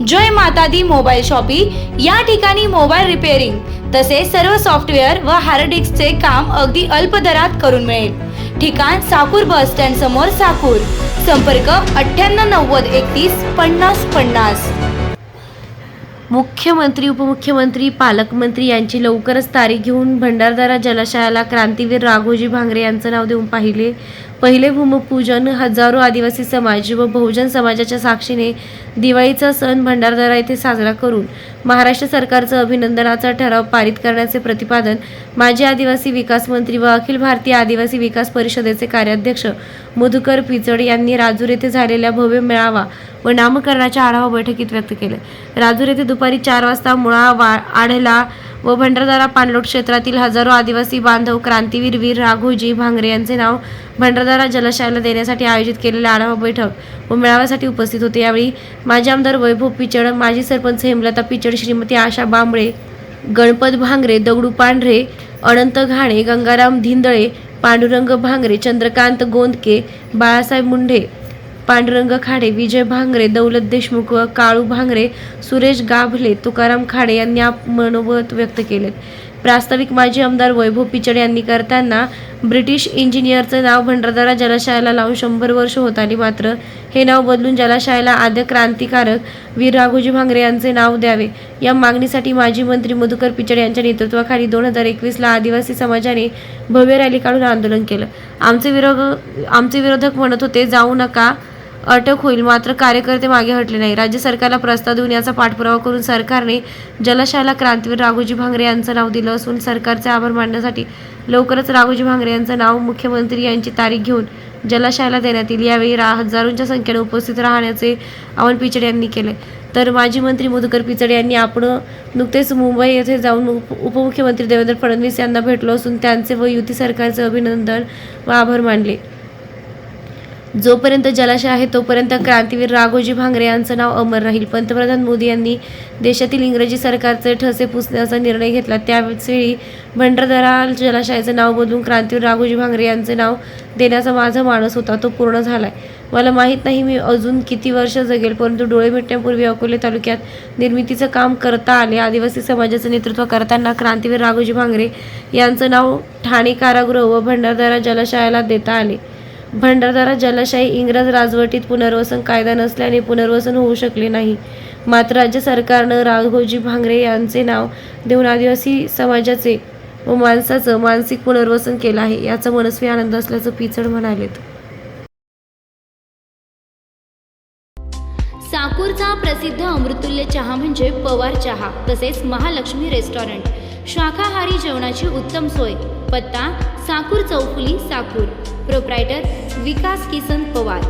जय माता दी mobile shoppe या ठिकाणी मोबाईल रिपेअरिंग तसेच सर्व सॉफ्टवेअर व हार्ड डिस्कचे काम अगदी अल्प दरात करून मिळेल. ठिकाण साकूर बस स्टँड समोर साकूर. संपर्क अठ्ठ्याण्णव नव्वद एकतीस पन्नास पन्नास. मुख्यमंत्री उपमुख्यमंत्री पालकमंत्री यांची लवकरच तारीख घेऊन भंडारदारा जलाशयाला क्रांतीवीर राघोजी भांगरे यांचं नाव देऊन पाहिले. पहिले भूमिपूजन हजारो आदिवासी समाज व बहुजन समाजाच्या साक्षीने दिवाळीचा सण भंडारदरा येथे साजरा करून महाराष्ट्र सरकारचं अभिनंदनाचा ठराव पारित करण्याचे प्रतिपादन माजी आदिवासी विकास मंत्री व अखिल भारतीय आदिवासी विकास परिषदेचे कार्याध्यक्ष मधुकर पिचड यांनी राजूर येथे झालेल्या भव्य मेळावा व नामकरणाच्या आढावा बैठकीत व्यक्त केले. राजूर येथे दुपारी चार वाजता मुळा वा आढला व भंडारदरा पाणलोट क्षेत्रातील हजारो आदिवासी बांधव क्रांतीवीर वीर राघोजी भांगरे यांचे नाव भंडार भंडारदरा जलाशयाला देण्यासाठी आयोजित केलेल्या आढावा बैठक व मेळाव्यासाठी उपस्थित होते. यावेळी माजी आमदार वैभव पिचड माजी सरपंच हेमलता पिचड श्रीमती आशा बांबळे गणपत भांगरे दगडू पांढरे अनंत घाणे गंगाराम धिंदळे पांडुरंग भांगरे चंद्रकांत गोंदके बाळासाहेब मुंढे पांडुरंग खाडे विजय भांगरे दौलत देशमुख व काळू भांगरे सुरेश गाभले तुकाराम खाडे यांनी आप मनोगत व्यक्त केलेत प्रास्ताविक माजी आमदार वैभव पिचड यांनी करताना ब्रिटिश इंजिनियरचं नाव भंडारदारा जलाशयाला लावून शंभर वर्ष होत आली मात्र हे नाव बदलून जलाशयाला आद्य क्रांतिकारक वीर राघोजी भांगरे यांचे नाव द्यावे. या मागणीसाठी माजी मंत्री मधुकर पिचड यांच्या नेतृत्वाखाली दोन हजार एकवीसला आदिवासी समाजाने भव्य रॅली काढून आंदोलन केलं. आमचे विरोध आमचे विरोधक म्हणत होते जाऊ नका अटक होईल. मात्र कार्यकर्ते मागे हटले नाही. राज्य सरकारला प्रस्ताव देऊन याचा पाठपुरावा करून सरकारने जलशाला क्रांतीवीर राघोजी भांगरे यांचं नाव दिलं असून सरकारचे आभार मानण्यासाठी लवकरच राघोजी भांगरे यांचं नाव मुख्यमंत्री यांची तारीख घेऊन जलाशयाला देण्यात येईल. यावेळी रा हजारोंच्या संख्येने उपस्थित राहण्याचे आवाहन पिचड यांनी केले तर माजी मंत्री मधुकर पिचड यांनी आपण नुकतेच मुंबई येथे जाऊन उप उपमुख्यमंत्री देवेंद्र फडणवीस यांना भेटलो असून त्यांचे व युती सरकारचे अभिनंदन व आभार मानले. जोपर्यंत जलाशय आहे तोपर्यंत क्रांतीवीर राघोजी भांगरे यांचं नाव अमर राहील. पंतप्रधान मोदी यांनी देशातील इंग्रजी सरकारचे ठसे पुसण्याचा निर्णय घेतला. त्याचवेळी भंडारदरा जलाशयाचं नाव बदलून क्रांतीवीर राघोजी भांगरे यांचे नाव देण्याचा माझा माणूस होता तो पूर्ण झालाय. मला माहीत नाही मी अजून किती वर्ष जगेल परंतु डोळे मिटण्यापूर्वी अकोले तालुक्यात निर्मितीचं काम करता आले. आदिवासी समाजाचं नेतृत्व करताना क्रांतीवीर राघोजी भांगरे यांचं नाव ठाणे कारागृह व भंडारदरा जलाशयाला देता आले. भंडारदारा जलाशय इंग्रज राजवटीत पुनर्वसन कायदा नसल्याने पुनर्वसन होऊ शकले नाही. मात्र राज्य सरकारनं राघोजी भांगरे यांचे नाव देऊन आदिवासी समाजाचे व माणसाचं मानसिक पुनर्वसन केलं आहे याचा मनस्वी आनंद असल्याचं पिचड म्हणालेत. साकूरचा प्रसिद्ध अमृतुल्य चहा म्हणजे पवार चहा तसेच महालक्ष्मी रेस्टॉरंट. शाकाहारी जेवणाची उत्तम सोय. पत्ता साकूर चौफुली साकूर. प्रोप्रायटर विकास किसन पवार